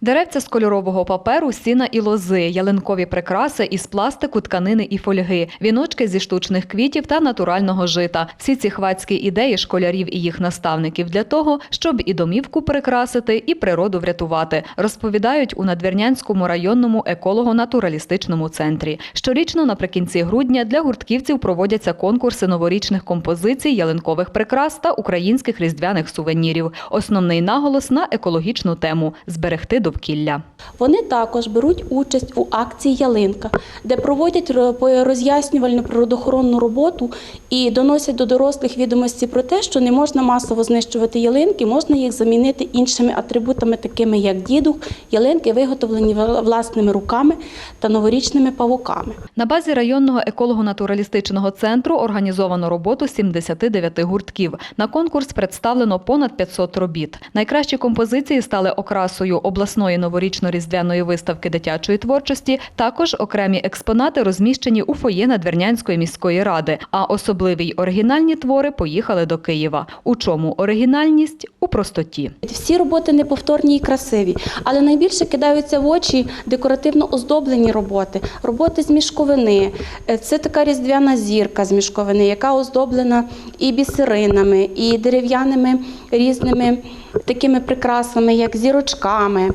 Деревця з кольорового паперу, сіна і лози, ялинкові прикраси із пластику, тканини і фольги, віночки зі штучних квітів та натурального жита. Всі ці хвацькі ідеї школярів і їх наставників для того, щоб і домівку прикрасити, і природу врятувати, розповідають у Надвірнянському районному еколого-натуралістичному центрі. Щорічно наприкінці грудня для гуртківців проводяться конкурси новорічних композицій, ялинкових прикрас та українських різдвяних сувенірів. Основний наголос на екологічну тему зберегти довкілля. Вони також беруть участь у акції Ялинка, де проводять роз'яснювальну природоохоронну роботу і доносять до дорослих відомості про те, що не можна масово знищувати ялинки, можна їх замінити іншими атрибутами, такими як дідух, ялинки, виготовлені власними руками та новорічними павуками. На базі районного еколого-натуралістичного центру організовано роботу 79 гуртків. На конкурс представлено понад 500 робіт. Найкращі композиції стали окрасою обласної новорічно-різдвяної виставки дитячої творчості. Також окремі експонати розміщені у фоє Надвірнянської міської ради. А особливі й оригінальні твори поїхали до Києва. У чому оригінальність? У простоті. Всі роботи неповторні і красиві, але найбільше кидаються в очі декоративно оздоблені роботи, роботи з мішковини. Е, Це така різдвяна зірка з мішковини, яка оздоблена і бісеринами, і дерев'яними різними такими прикрасами, як зірочками,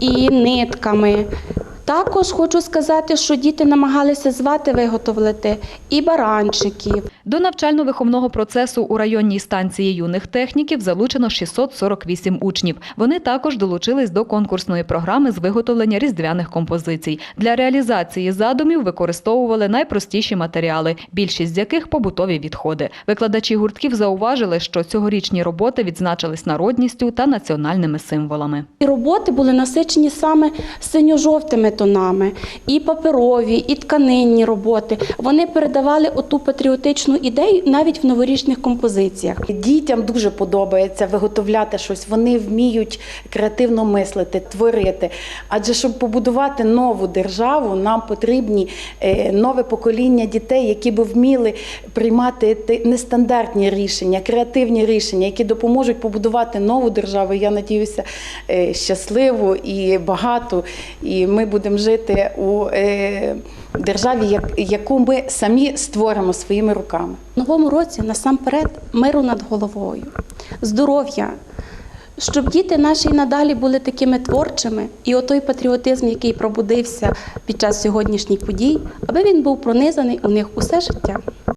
і нитками. Також хочу сказати, що діти намагалися звати виготовити і баранчиків, До навчально-виховного процесу у районній станції юних техніків залучено 648 учнів. Вони також долучились до конкурсної програми з виготовлення різдвяних композицій. Для реалізації задумів використовували найпростіші матеріали, більшість з яких побутові відходи. Викладачі гуртків зауважили, що цьогорічні роботи відзначились народністю та національними символами. Роботи були насичені саме синьо-жовтими тонами, і паперові, і тканинні роботи. Вони передавали оту патріотичну ідею навіть в новорічних композиціях. Дітям дуже подобається виготовляти щось. Вони вміють креативно мислити, творити. Адже щоб побудувати нову державу, нам потрібні е, нове покоління дітей, які б вміли приймати нестандартні рішення, креативні рішення, які допоможуть побудувати нову державу. Я надіюся, е, щасливу і багату. І ми будемо жити у е, державі, як- яку ми самі створимо своїми руками. В новому році насамперед миру над головою, здоров'я. Щоб діти наші надалі були такими творчими, і отой патріотизм, який пробудився під час сьогоднішніх подій, аби він був пронизаний у них усе життя.